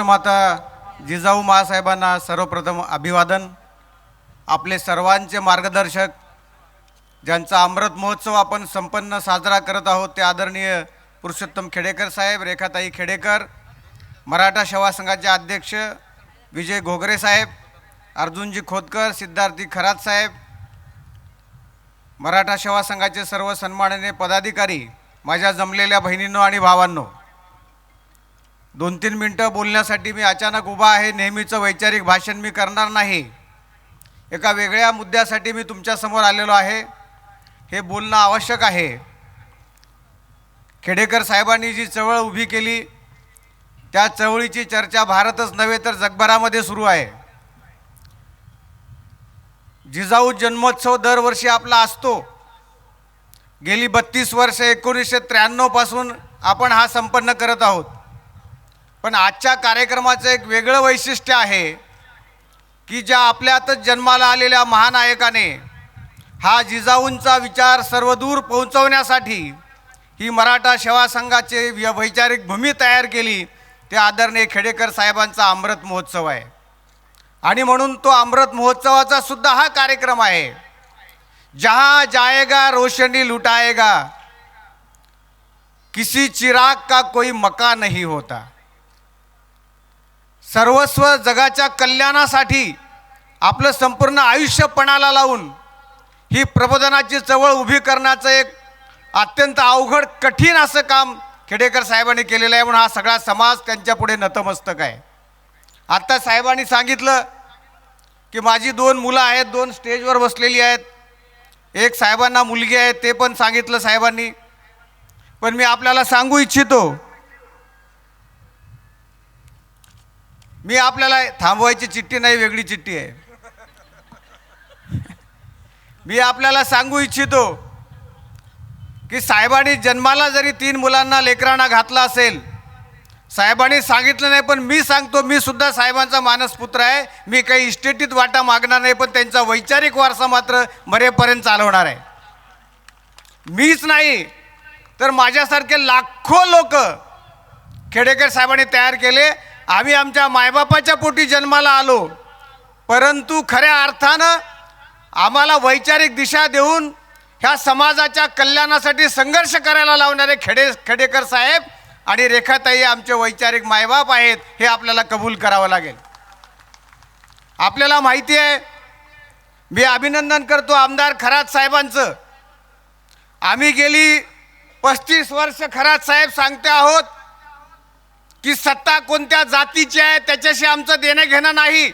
राष्ट्रमाता जिजाऊ महासाहेबांना सर्वप्रथम अभिवादन. आपले सर्वांचे मार्गदर्शक ज्यांचा अमृत महोत्सव आपण संपन्न साजरा करत आहोत ते आदरणीय पुरुषोत्तम खेडेकर साहेब रेखाताई खेडेकर मराठा सेवा संघाचे अध्यक्ष विजय घोगरे साहेब अर्जुनजी खोतकर सिद्धार्थी खरात साहेब मराठा सेवा संघाचे सर्व सन्माननीय पदाधिकारी माझ्या जमलेल्या बहिणींनो आणि भावांनो. दोन तीन मिनटं बोलण्यासाठी मी अचानक उभा आहे. नेहमीचं वैचारिक भाषण मी करणार नाही. एका वेगळ्या मुद्द्यासाठी मी तुमच्यासमोर आलेलो आहे. हे बोलणं आवश्यक आहे. खेडेकर साहेबांनी जी चळवळ उभी केली त्या चळवळीची चर्चा भारतच नव्हे तर जगभरामध्ये सुरू आहे. जिजाऊ जन्मोत्सव दरवर्षी आपला असतो. गेली बत्तीस वर्ष एकोणीसशे त्र्याण्णवपासून आपण हा संपन्न करत आहोत. पण आजच्या कार्यक्रमाचं एक वेगळं वैशिष्ट्य आहे की ज्या आपल्यातच जन्माला आलेल्या महानायकाने हा जिजाऊंचा विचार सर्वदूर पोहोचवण्यासाठी ही मराठा सेवा संघाचे व्य- वैचारिक भूमी तयार केली ते आदरणीय खेडेकर साहेबांचा अमृत महोत्सव आहे. आणि म्हणून तो अमृत महोत्सवाचा सुद्धा हा कार्यक्रम आहे. जहा जाएगा रोशनी लुटाएगा किसी चिराग का कोई मका नहीं होता. सर्वस्व जगाच्या कल्याणासाठी आपलं संपूर्ण आयुष्य पणाला लावून ही प्रबोधनाची चवळ उभी करण्याचं एक अत्यंत अवघड कठीण असं काम खेडेकर साहेबांनी केलेलं आहे म्हणून हा सगळा समाज त्यांच्या पुढे नतमस्तक आहे. आत्ता साहेबांनी सांगितलं की माझी दोन मुलं आहेत दोन स्टेजवर बसलेली आहेत. एक साहेबांना मुलगी आहे ते पण सांगितलं साहेबांनी. पण मी आपल्याला सांगू इच्छितो मी आपल्याला थांबवायची चिठ्ठी नाही वेगळी चिठ्ठी आहे. मी आपल्याला सांगू इच्छितो की साहेबांनी जन्माला जरी तीन मुलांना लेकरांना घातला असेल साहेबांनी सांगितलं नाही पण मी सांगतो मी सुद्धा साहेबांचा मानसपुत्र आहे. मी काही इस्टेटीत वाटा मागणार नाही पण त्यांचा वैचारिक वारसा मात्र मरेपर्यंत चालवणार आहे. मीच नाही तर माझ्यासारखे लाखो लोक खेडेकर साहेबांनी तयार केले. आम्ही आमच्या मायबापाच्या पोटी जन्माला आलो. परंतु खऱ्या अर्थानं आम्हाला वैचारिक दिशा देऊन ह्या समाजाच्या कल्याणासाठी संघर्ष करायला लावणारे खेडे खेडेकर साहेब आणि रेखाताई आमचे वैचारिक मायबाप आहेत हे आपल्याला कबूल करावं लागेल. आपल्याला माहिती आहे मी अभिनंदन करतो आमदार खरात साहेबांचं. आम्ही गेली पस्तीस वर्ष खरात साहेब सांगते आहोत की सत्ता कोणत्या जातीची आहे त्याच्याशी आमचं देणं घेणं नाही.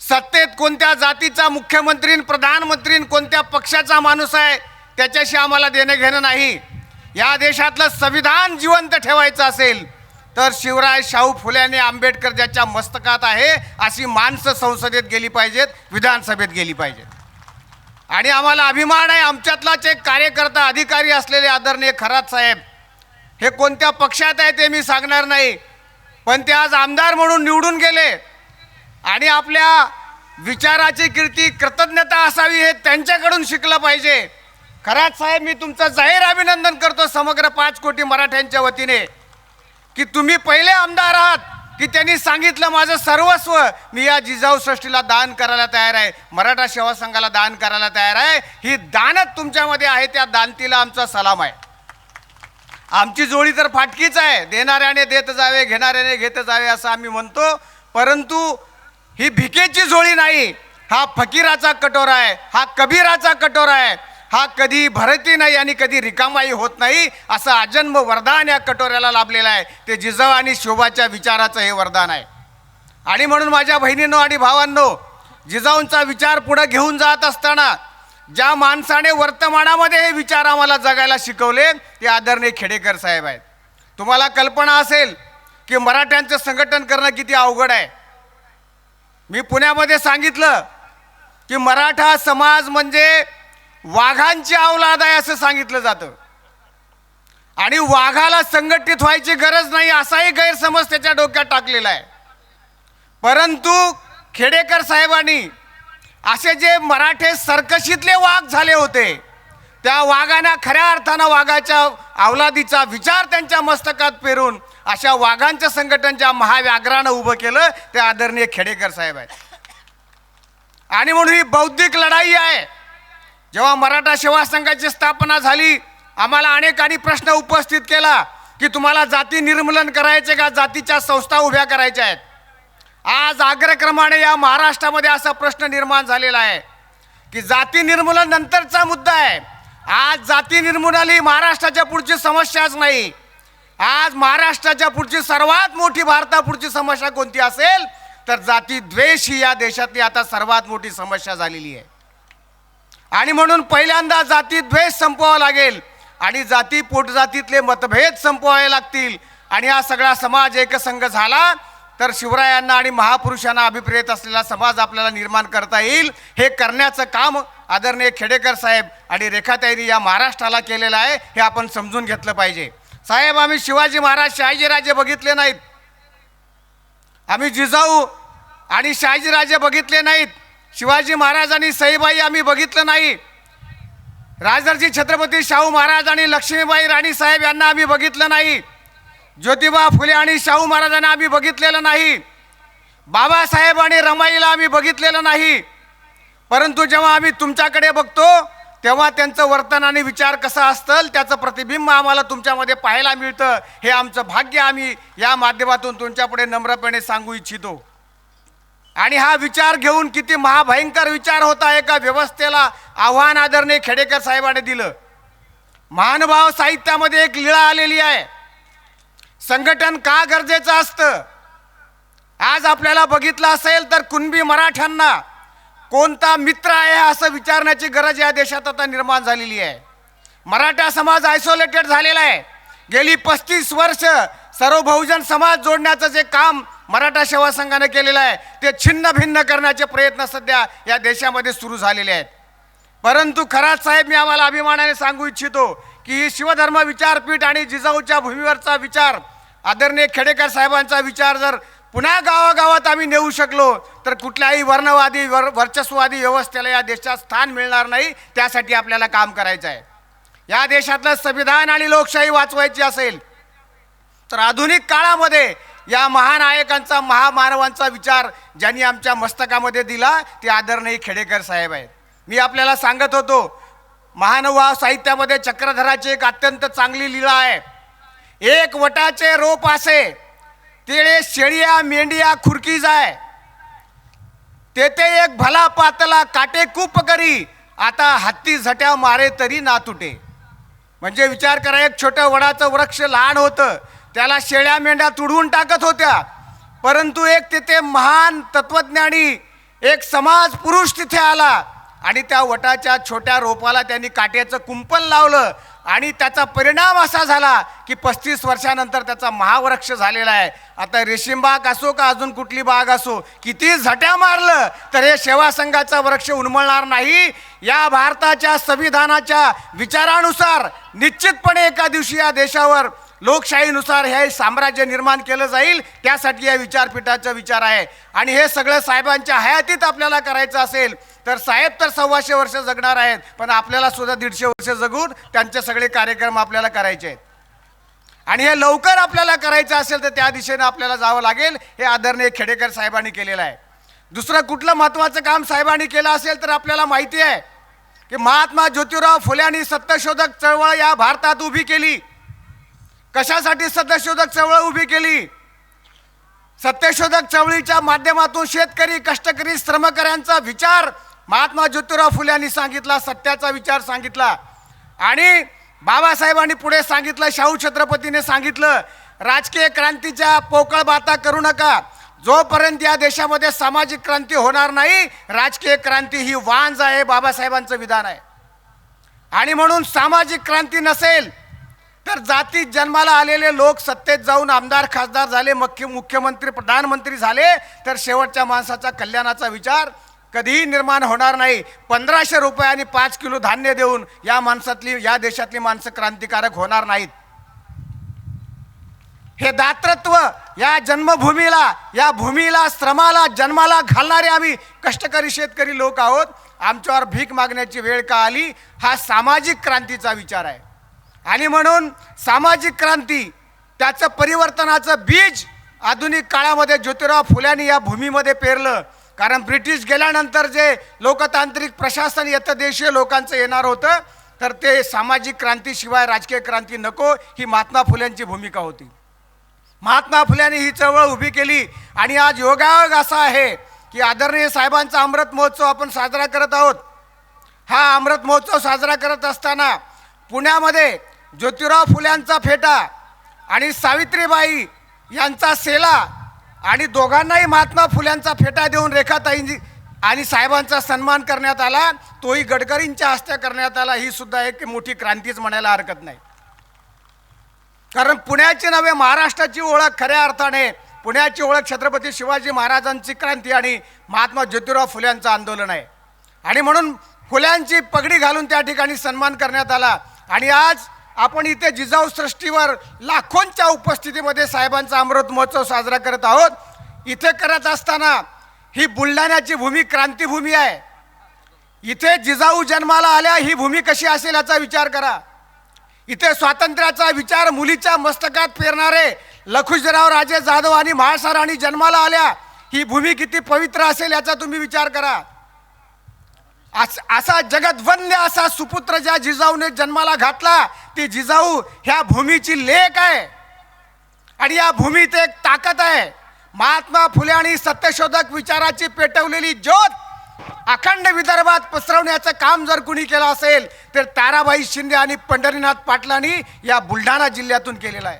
सत्तेत कोणत्या जातीचा मुख्यमंत्री प्रधानमंत्री कोणत्या पक्षाचा माणूस आहे त्याच्याशी आम्हाला देणं घेणं नाही. या देशातलं संविधान जिवंत ठेवायचं असेल तर शिवराय शाहू फुल्याने आंबेडकर ज्याच्या मस्तकात आहे अशी माणसं संसदेत गेली पाहिजेत विधानसभेत गेली पाहिजेत. आणि आम्हाला अभिमान आहे आमच्यातलाच एक कार्यकर्ता अधिकारी असलेले आदरणीय खरात साहेब हे कोणत्या पक्षात आहे ते मी सांगणार नाही. पण ते आज आमदार म्हणून निवडून गेले. आणि आपल्या विचाराची कीर्ती कृतज्ञता असावी हे त्यांच्याकडून शिकलं पाहिजे. खरात साहेब मी तुमचं जाहीर अभिनंदन करतो समग्र पाच कोटी मराठ्यांच्या वतीने. की तुम्ही पहिले आमदार आहात की त्यांनी सांगितलं माझं सर्वस्व. मी या जिजाऊ सृष्टीला दान करायला तयार आहे. मराठा सेवा संघाला दान करायला तयार आहे. ही दानच तुमच्यामध्ये आहे त्या दानतीला आमचा सलाम आहे. आमची जोडी तर फाटकीच आहे. देणाऱ्याने देत जावे घेणाऱ्याने घेत जावे असं आम्ही म्हणतो. परंतु ही भिकेची जोडी नाही. हा फकीराचा कटोरा आहे. हा कबीराचा कटोरा आहे. हा कधी भरती नाही आणि कधी रिकामाई होत नाही असं अजन्म वरदान या कटोऱ्याला लाभलेलं आहे. ते जिजाऊ आणि शोभाच्या विचाराचं हे वरदान आहे. आणि म्हणून माझ्या बहिणींनो आणि भावांनो जिजाऊंचा विचार पुढं घेऊन जात असताना ज्या माणसाने वर्तमानामध्ये हे विचार आम्हाला जगायला शिकवले ते आदरणीय खेडेकर साहेब आहेत. तुम्हाला कल्पना असेल की मराठ्यांचं संघटन करणं किती अवघड आहे. मी पुण्यामध्ये सांगितलं की मराठा समाज म्हणजे वाघांची अवलाद आहे असं सांगितलं जातं. आणि वाघाला संघटित व्हायची गरज नाही असाही गैरसमज त्याच्या डोक्यात टाकलेला आहे. परंतु खेडेकर साहेबांनी असे जे मराठे सर्कशीतले वाघ झाले होते त्या वाघानं खऱ्या अर्थानं वाघाच्या अवलादीचा विचार त्यांच्या मस्तकात पेरून अशा वाघांचं संघटन ज्या महाव्याघ्रानं उभं केलं ते आदरणीय खेडेकर साहेब आहेत. आणि म्हणून ही बौद्धिक लढाई आहे. जेव्हा मराठा सेवा संघाची स्थापना झाली आम्हाला अनेकांनी प्रश्न उपस्थित केला की तुम्हाला जाती निर्मूलन करायचे का? जातीच्या संस्था उभ्या करायच्या आहेत. आज अग्रक्रमाने या महाराष्ट्रामध्ये असा प्रश्न निर्माण झालेला आहे की जाती निर्मूलन नंतरचा मुद्दा आहे. आज जाती निर्मूलन ही महाराष्ट्राच्या पुढची समस्याच नाही. आज महाराष्ट्राच्या पुढची सर्वात मोठी भारतापुढची समस्या कोणती असेल तर जाती द्वेष ही या देशातली आता सर्वात मोठी समस्या झालेली आहे. आणि म्हणून पहिल्यांदा जाती द्वेष संपवावा लागेल आणि जाती पोटजातीतले मतभेद संपवावे लागतील. आणि हा सगळा समाज एकसंघ झाला तर शिवरायांना आणि महापुरुषांना अभिप्रेत असलेला समाज आपल्याला निर्माण करता येईल. हे करण्याचं काम आदरणीय खेडेकर साहेब आणि रेखाताईंनी या महाराष्ट्राला केलेलं आहे हे आपण समजून घेतलं पाहिजे. साहेब आम्ही शिवाजी महाराज शहाजीराजे बघितले नाहीत. आम्ही जिजाऊ आणि शहाजीराजे बघितले नाहीत. शिवाजी महाराज आणि सईबाई आम्ही बघितलं नाही. राजर्जी छत्रपती शाहू महाराज आणि लक्ष्मीबाई राणी साहेब यांना आम्ही बघितलं नाही. ज्योतिबा फुले आणि शाहू महाराजांना आम्ही बघितलेलं नाही. बाबासाहेब आणि रमाईला आम्ही बघितलेलं नाही. परंतु जेव्हा आम्ही तुमच्याकडे बघतो तेव्हा त्यांचं वर्तन आणि विचार कसा असतं त्याचं प्रतिबिंब आम्हाला तुमच्यामध्ये पाहायला मिळतं. हे आमचं भाग्य आम्ही या माध्यमातून तुमच्यापुढे नम्रपणे सांगू इच्छितो. आणि हा विचार घेऊन किती महाभयंकर विचार होता एका व्यवस्थेला आव्हान आदरणे खेडेकर साहेबाने दिलं. महानुभाव साहित्यामध्ये एक लीळा आलेली आहे. संघटन का गरजेचं असतं? आज आपल्याला बघितलं असेल तर कुणबी मराठ्यांना कोणता मित्र आहे असं विचारण्याची गरज या देशात आता निर्माण झालेली आहे. मराठा समाज आयसोलेटेड झालेला आहे. गेली पस्तीस वर्ष सर्व बहुजन समाज जोडण्याचं जे काम मराठा सेवा संघाने केलेलं आहे ते छिन्न भिन्न करण्याचे प्रयत्न सध्या या देशामध्ये सुरू झालेले आहेत. परंतु खरात साहेब मी आम्हाला अभिमानाने सांगू इच्छितो की ही शिवधर्म विचारपीठ आणि जिजाऊच्या भूमीवरचा विचार आदरणीय खेडेकर साहेबांचा विचार जर पुन्हा गावागावात आम्ही नेऊ शकलो तर कुठल्याही वर्णवादी वर वर्चस्ववादी व्यवस्थेला या देशात स्थान मिळणार नाही त्यासाठी आपल्याला काम करायचं आहे. या देशातलं संविधान आणि लोकशाही वाचवायची असेल तर आधुनिक काळामध्ये या महानायकांचा महामानवांचा विचार ज्यांनी आमच्या मस्तकामध्ये दिला ते आदरणीय खेडेकर साहेब आहेत. मी आपल्याला सांगत होतो महानुभाव साहित्यामध्ये चक्रधराची एक अत्यंत चांगली लीला आहे. एक वटाचे रोप असे तिळे शेळिया मेंढिया खुरकी जाय. तेथे एक भला पातला काटे कूप करी. आता हत्ती झट्या मारे तरी ना तुटे. म्हणजे विचार करा एक छोटं वडाचं वृक्ष लहान होतं. त्याला शेळ्या मेंढ्या तुडवून टाकत होत्या. परंतु एक तिथे महान तत्वज्ञानी एक समाज पुरुष तिथे आला. आणि त्या वटाच्या छोट्या रोपाला त्यांनी काट्याचं कुंपण लावलं. आणि त्याचा परिणाम असा झाला की पस्तीस वर्षानंतर त्याचा महावृक्ष झालेला आहे. आता रेशीम बाग असो का अजून कुठली बाग असो किती झट्या मारलं तर हे सेवा संघाचा वृक्ष उन्मळणार नाही. या भारताच्या संविधानाच्या विचारानुसार निश्चितपणे एका दिवशी या देशावर लोकशाहीनुसार हे साम्राज्य निर्माण केलं जाईल त्यासाठी या विचारपीठाचा विचार आहे. आणि हे सगळं साहेबांच्या हयातीत आपल्याला करायचं असेल तर साहेब तर सव्वाशे वर्ष जगणार आहेत पण आपल्याला सुद्धा दीडशे वर्ष जगून त्यांचे सगळे कार्यक्रम आपल्याला करायचे आहेत. आणि हे लवकर आपल्याला करायचं असेल तर त्या दिशेनं आपल्याला जावं लागेल हे आदरणीय खेडेकर साहेबांनी केलेलं आहे. दुसरं कुठलं महत्त्वाचं काम साहेबांनी केलं असेल तर आपल्याला माहिती आहे की महात्मा ज्योतिराव फुल्यांनी सत्यशोधक चळवळ या भारतात उभी केली. कशासाठी सत्यशोधक चळवळ उभी केली? सत्यशोधक चळवळीच्या माध्यमातून शेतकरी कष्टकरी श्रमकऱ्यांचा विचार महात्मा ज्योतिराव फुले यांनी सांगितला सत्याचा विचार सांगितला. आणि बाबासाहेबांनी पुढे सांगितलं शाहू छत्रपतीने सांगितलं राजकीय क्रांतीच्या पोकळ बाता करू नका. जोपर्यंत या देशामध्ये सामाजिक क्रांती होणार नाही राजकीय क्रांती ही वांज आहे बाबासाहेबांचं विधान आहे. आणि म्हणून सामाजिक क्रांती नसेल तर जातीत जन्माला आलेले लोक सत्तेत जाऊन आमदार खासदार झाले मुख्य मुख्यमंत्री प्रधानमंत्री झाले तर शेवटच्या माणसाचा कल्याणाचा विचार कधीही निर्माण होणार नाही. पंधराशे रुपये आणि पाच किलो धान्य देऊन या माणसातली या देशातली माणसं क्रांतिकारक होणार नाहीत. हे दातृत्व या जन्मभूमीला या भूमीला श्रमाला जन्माला घालणारे आम्ही कष्टकरी शेतकरी लोक आहोत. आमच्यावर भीक मागण्याची वेळ का आली? हा सामाजिक क्रांतीचा विचार आहे. आणि म्हणून सामाजिक क्रांती त्याचं परिवर्तनाचं बीज आधुनिक काळामध्ये ज्योतिराव फुल्यांनी या भूमीमध्ये पेरलं. कारण ब्रिटिश गेल्यानंतर जे लोकतांत्रिक प्रशासन येतं देशीय लोकांचं येणार होतं तर ते सामाजिक क्रांतीशिवाय राजकीय क्रांती नको ही महात्मा फुल्यांची भूमिका होती. महात्मा फुल्यांनी ही चळवळ उभी केली आणि आज योगायोग असा आहे की आदरणीय साहेबांचा अमृत महोत्सव आपण साजरा करत आहोत. हा अमृत महोत्सव साजरा करत असताना पुण्यामध्ये ज्योतिराव फुल्यांचा फेटा आणि सावित्रीबाई यांचा सेला आणि दोघांनाही महात्मा फुल्यांचा फेटा देऊन रेखाताईंजी आणि साहेबांचा सन्मान करण्यात आला. तोही गडकरींच्या हस्ते करण्यात आला. ही सुद्धा एक मोठी क्रांतीच म्हणायला हरकत नाही. कारण पुण्याची नव्हे महाराष्ट्राची ओळख खऱ्या अर्थाने. पुण्याची ओळख छत्रपती शिवाजी महाराजांची क्रांती आणि महात्मा ज्योतिराव फुल्यांचं आंदोलन आहे. आणि म्हणून फुल्यांची पगडी घालून त्या ठिकाणी सन्मान करण्यात आला. आणि आज आपण इथे जिजाऊ सृष्टीवर लाखोंच्या उपस्थितीमध्ये साहेबांचा अमृत महोत्सव साजरा करत आहोत. इथे करत असताना ही बुलढाण्याची भूमी क्रांतीभूमी आहे. इथे जिजाऊ जन्माला आल्या ही भूमी कशी असेल याचा विचार करा. इथे स्वातंत्र्याचा विचार मुलीच्या मस्तकात पेरणारे लखुजराव राजे जाधव आणि महासाराणी जन्माला आल्या ही भूमी किती पवित्र असेल याचा तुम्ही विचार करा. अस- असा जगतवंद्य असा सुपुत्र ज्या जिजाऊने जन्माला घातला ती जिजाऊ ह्या भूमीची लेख आहे. आणि या भूमीत एक ताकद आहे. महात्मा फुले आणि सत्यशोधक विचाराची पेटवलेली ज्योत अखंड विदर्भात पसरवण्याचं काम जर कुणी केलं असेल तर ताराबाई शिंदे आणि पंढरीनाथ पाटलांनी या बुलढाणा जिल्ह्यातून केलेला आहे.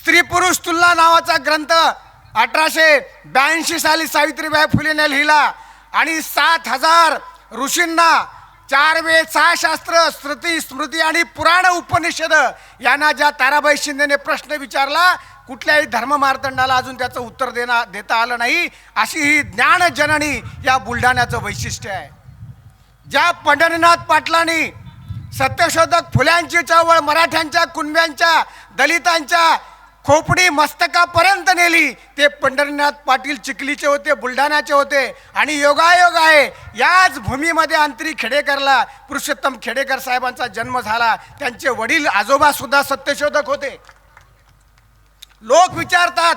स्त्री पुरुष तुलना नावाचा ग्रंथ अठराशे ब्याऐंशी साली सावित्रीबाई फुलेने लिहिला. आणि सात हजार ऋषींना चार वेद सहा शास्त्र स्मृती स्मृती आणि पुराण उपनिषद यांना ज्या ताराबाई शिंदेने प्रश्न विचारला कुठल्याही धर्ममार्तंडाला अजून त्याचं उत्तर देना देता आलं नाही. अशी ही ज्ञानजननी या बुलढाण्याचं वैशिष्ट्य आहे. ज्या पंढरीनाथ पाटलांनी सत्यशोधक फुल्यांची चळवळ मराठ्यांच्या कुणब्यांच्या दलितांच्या खोपडी मस्तकापर्यंत नेली. ते पंढरीनाथ पाटील चिखलीचे होते बुलढाण्याचे होते आणि योगायोग आहे. याच भूमीमध्ये अंतरी खेडेकरला पुरुषोत्तम खेडेकर साहेबांचा जन्म झाला. त्यांचे वडील आजोबा सुद्धा सत्यशोधक होते. लोक विचारतात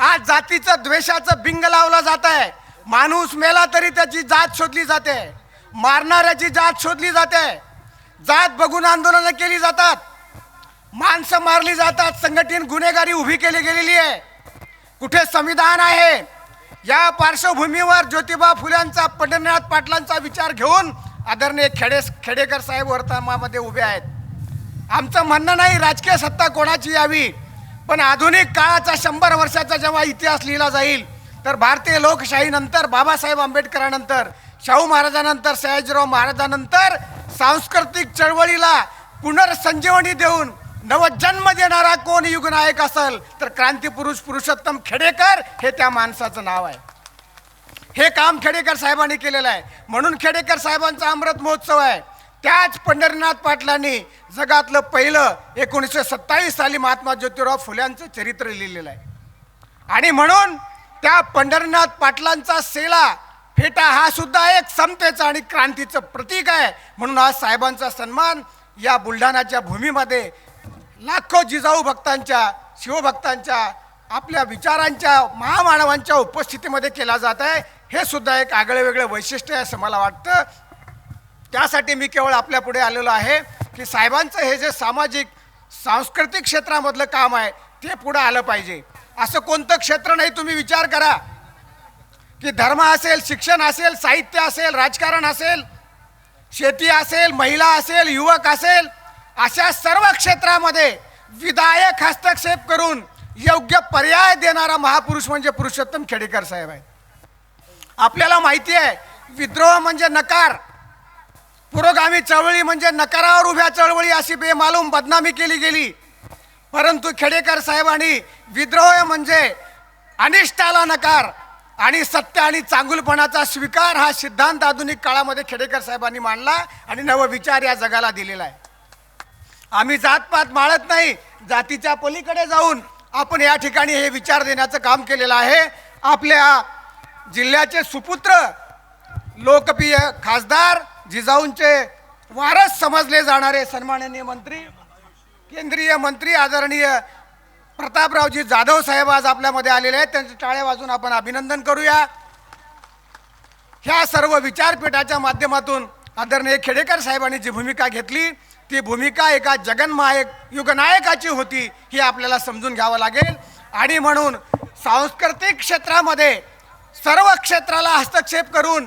आज जातीचं द्वेषाचं बिंग लावलं जात आहे माणूस मेला तरी त्याची जात शोधली जाते. मारणाऱ्याची जात शोधली जाते. जात बघून आंदोलनं केली जातात. माणसं मारली जातात संघटित गुन्हेगारी उभी केली गेलेली आहे. कुठे संविधान आहे? या पार्श्वभूमीवर ज्योतिबा फुल्यांचा पंढरीनाथ पाटलांचा विचार घेऊन आदरणीय खेडे खेडेकर साहेब वर्तमानामध्ये उभे आहेत. आमचं म्हणणं नाही राजकीय सत्ता कोणाची यावी पण आधुनिक काळाचा शंभर वर्षाचा जेव्हा इतिहास लिहिला जाईल तर भारतीय लोकशाहीनंतर बाबासाहेब आंबेडकरानंतर शाहू महाराजानंतर सयाजीराव महाराजानंतर सांस्कृतिक चळवळीला पुनर्संजीवनी देऊन नवजन्म देणारा कोण युगनायक असेल तर क्रांतीपुरुष पुरुषोत्तम खेडेकर हे त्या माणसाचं नाव आहे. हे काम खेडेकर साहेबांनी केलेलं आहे. म्हणून खेडेकर साहेबांचा अमृत महोत्सव आहे. त्याच पंढरीनाथ पाटलांनी जगातलं पहिलं एकोणीसशे सत्तावीस साली महात्मा ज्योतिराव फुल्यांचं चरित्र लिहिलेलं आहे. आणि म्हणून त्या पंढरीनाथ पाटलांचा सेला फेटा हा सुद्धा एक समतेचं आणि क्रांतीचं प्रतीक आहे. म्हणून आज साहेबांचा सन्मान या बुलढाण्याच्या भूमीमध्ये लाखो जिजाऊ भक्तांच्या शिवभक्तांच्या आपल्या विचारांच्या महामानवांच्या उपस्थितीमध्ये केला जात आहे. हे सुद्धा एक आगळे वेगळे वैशिष्ट्य आहे असं मला वाटतं. त्यासाठी मी केवळ आपल्या पुढे आलेलो आहे की साहेबांचं हे जे सामाजिक सांस्कृतिक क्षेत्रामधलं काम आहे ते पुढं आलं पाहिजे. असं कोणतं क्षेत्र नाही तुम्ही विचार करा. की धर्म असेल शिक्षण असेल साहित्य असेल राजकारण असेल शेती असेल महिला असेल युवक असेल अशा सर्व क्षेत्रामध्ये विधायक हस्तक्षेप करून योग्य पर्याय देणारा महापुरुष म्हणजे पुरुषोत्तम खेडेकर साहेब आहेत. आपल्याला माहिती आहे विद्रोह म्हणजे नकार पुरोगामी चळवळी म्हणजे नकारावर उभ्या चळवळी अशी बेमालूम बदनामी केली गेली. परंतु खेडेकर साहेबांनी विद्रोह म्हणजे अनिष्टाला नकार आणि सत्य आणि चांगुलपणाचा स्वीकार हा सिद्धांत आधुनिक काळामध्ये खेडेकर साहेबांनी मांडला आणि नवविचार या जगाला दिलेला आहे. आम्ही जातपात माळत नाही. जातीच्या पलीकडे जाऊन आपण या ठिकाणी हे विचार देण्याचं काम केलेलं आहे. आपल्या जिल्ह्याचे सुपुत्र लोकप्रिय खासदार जिजाऊंचे वारस समजले जाणारे सन्माननीय मंत्री केंद्रीय मंत्री आदरणीय प्रतापरावजी जाधव साहेब आज आपल्यामध्ये आलेले आहेत. त्यांचे टाळ्या वाजून आपण अभिनंदन करूया. ह्या सर्व विचारपीठाच्या माध्यमातून आदरणीय खेडेकर साहेबांनी जी भूमिका घेतली ती भूमिका एका जगन्मायक युगनायकाची होती ही आपल्याला समजून घ्यावं लागेल. आणि म्हणून सांस्कृतिक क्षेत्रामध्ये सर्व क्षेत्राला हस्तक्षेप करून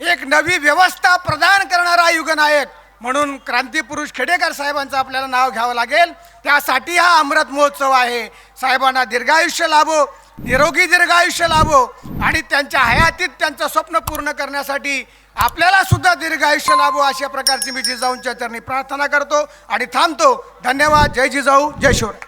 एक नवी व्यवस्था प्रदान करणारा युगनायक म्हणून क्रांतीपुरुष खेडेकर साहेबांचं आपल्याला नाव घ्यावं लागेल. त्यासाठी हा अमृत महोत्सव आहे. साहेबांना दीर्घायुष्य लाभो. निरोगी दीर्घायुष्य लाभो आणि त्यांच्या हयातीत त्यांचं स्वप्न पूर्ण करण्यासाठी आपल्याला सुद्धा दीर्घायुष्य लाभो अशा प्रकारची मी जिजाऊंच्या चरणी प्रार्थना करतो आणि थांबतो. धन्यवाद. जय जिजाऊ. जय शिवराय.